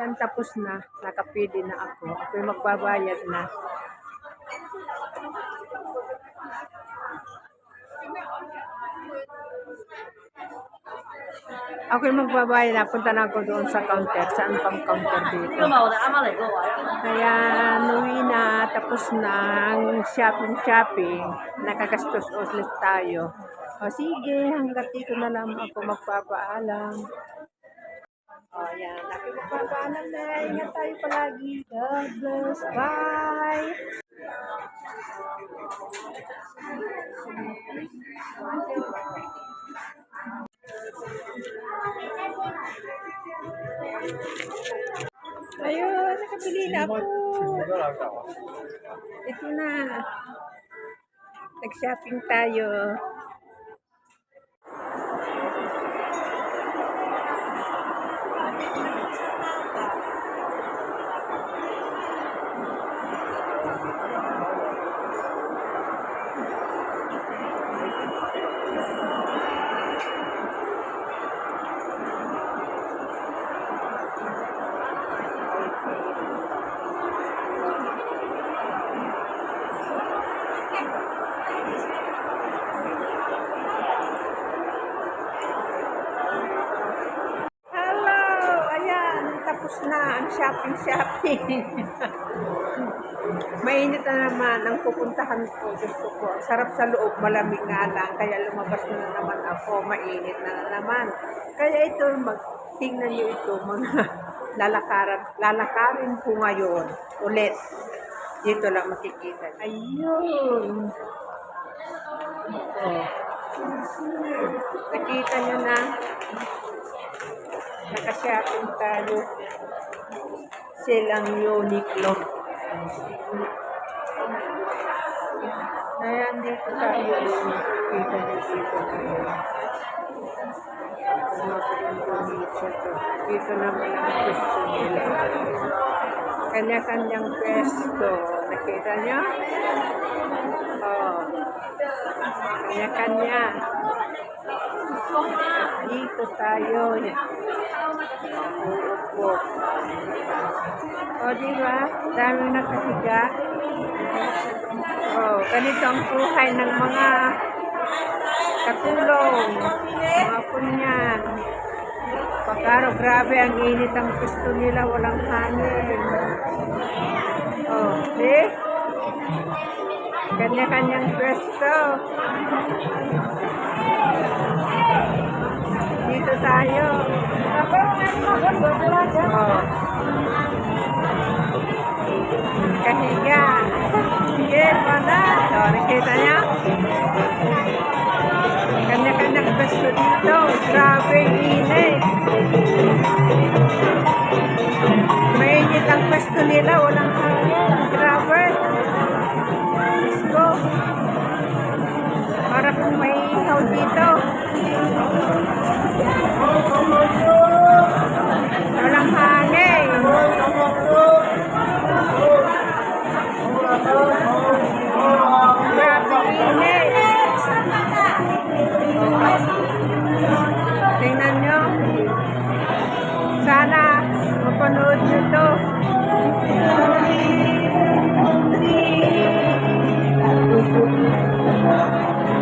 Yan, tapos na. Nakapili na ako. ako Ako'y magbabayad na. Ako yung magbabayad na, punta na ako doon sa counter. Saan pang counter dito? Kaya, nuwi na, tapos ng shopping-shopping, nakakastos ulit tayo. O sige, hanggat dito na lang ako magpapaalam. O yan, ako magpapaalam na. Ingat tayo palagi. God bless. Bye! Ayun, nakabili na ako. Ito na. Nag-shopping tayo. Hello! Ayan, tapos na ang shopping-shopping. Mainit na naman ang pupuntahan ko. Gusto ko. Sarap sa loob, malamig nga lang. Kaya lumabas na, naman ako. Mainit na, naman. Kaya ito, mag, tingnan niyo ito, mga lalakaran, lalakarin ko ngayon. Ulit. Dito lang makikita. Ayun. Oh. Nakita niyo na. Nakashopping tayo. Silang Uniqlo. Ayan, dito tayo. Dito tayo. Dito naman ang pwesto nila. Kanya-kanyang pwesto. Nakita niyo? Oh. Kanya-kanya. Dito tayo. Uupo. O, di ba? Dami nakahiga. O, ganito ang buhay ng mga katulong. Mga punyan. Pagkaro, grabe ang init ang gusto nila. Walang hangin. O, see? Kanya-kanyang pwesto. Dito tayo. Oh. Kahiga. Yes, wala. So, nakita niya? Kanya-kanya gusto dito. Grabe, init. Mainit ang pwesto nila. Walang hangin. Mapanood nyo to.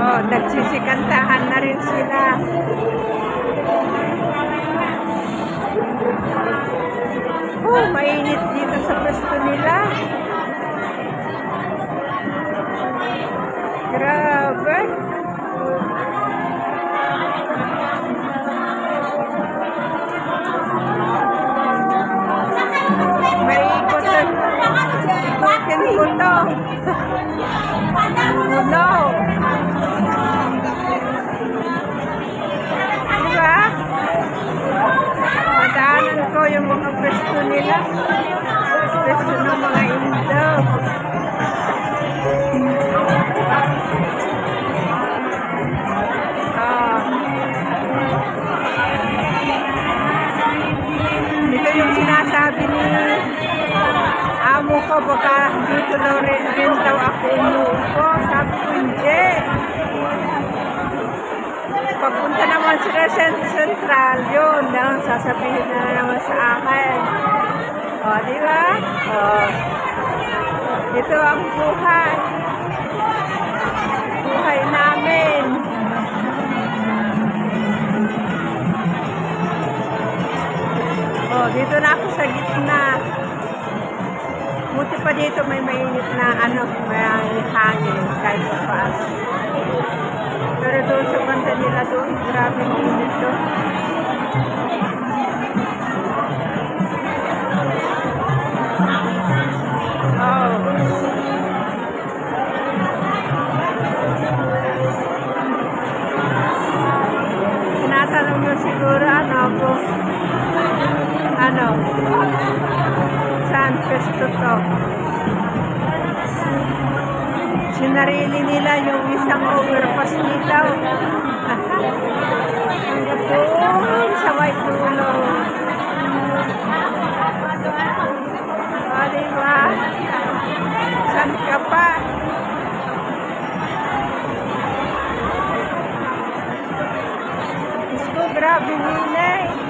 Oh, nagsisikantahan na rin sila. Oh, mainit dito sa pwesto nila. Grabe. Nila. Pwesto ng mga Indo. Ah. Ito yung sinasabi ni amo ko baka dito daw rin, rin daw ako umuupo. Sabi ko hindi. Pagpunta naman sila sa central, yun lang sasabihin na naman sa akin. Oh, di ba? Oh. Ito ang buhay. Buhay namin. Oh, dito na ako sa gitna. Buti pa dito may mainit na ano, may hangin kahit pa paano. Pero doon sa banda nila doon, grabe ang init doon. Saan pwesto to? Sinarili nila yung isang overpass nila. Hanggang doon sa white dulo. O, diba? Saan ka pa? Diyos ko, grabe nila eh.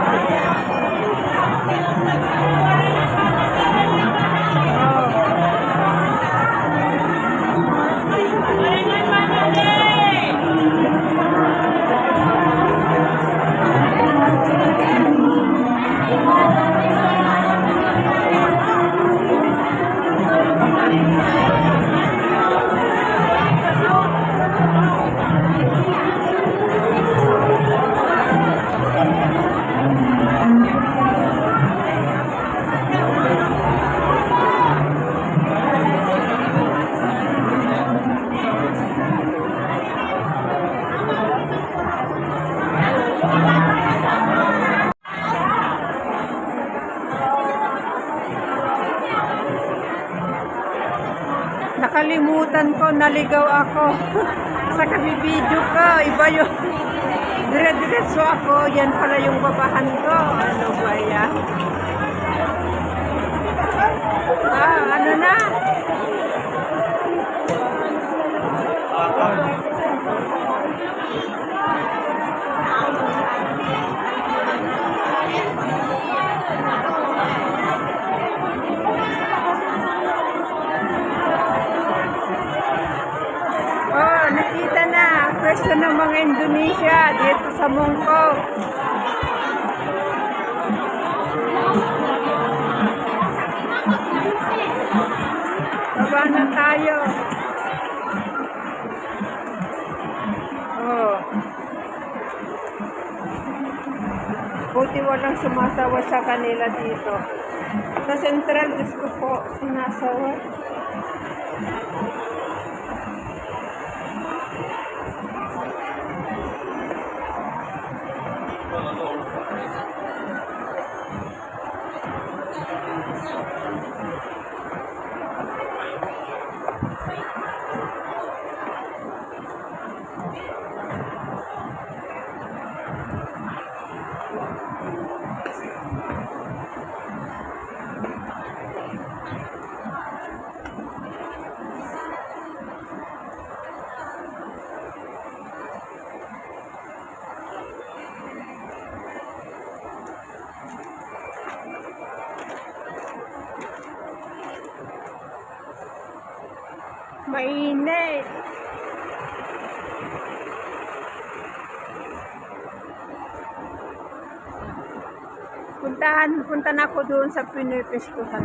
Nakalimutan ko, naligaw ako. Sa kabibidyo ko, iba yung dire-diretso ako, yan pala yung babahan ko. Ano ba yan? Ah, ano na? Oh, mga Indonesia dito sa Mongkok. Baba na tayo. Oh. Buti walang sumasawa sa kanila dito. Sa Central, Diyos ko po, sinasawa. Mainit. Puntahan, punta na ako doon sa Pinoy Pestuhan.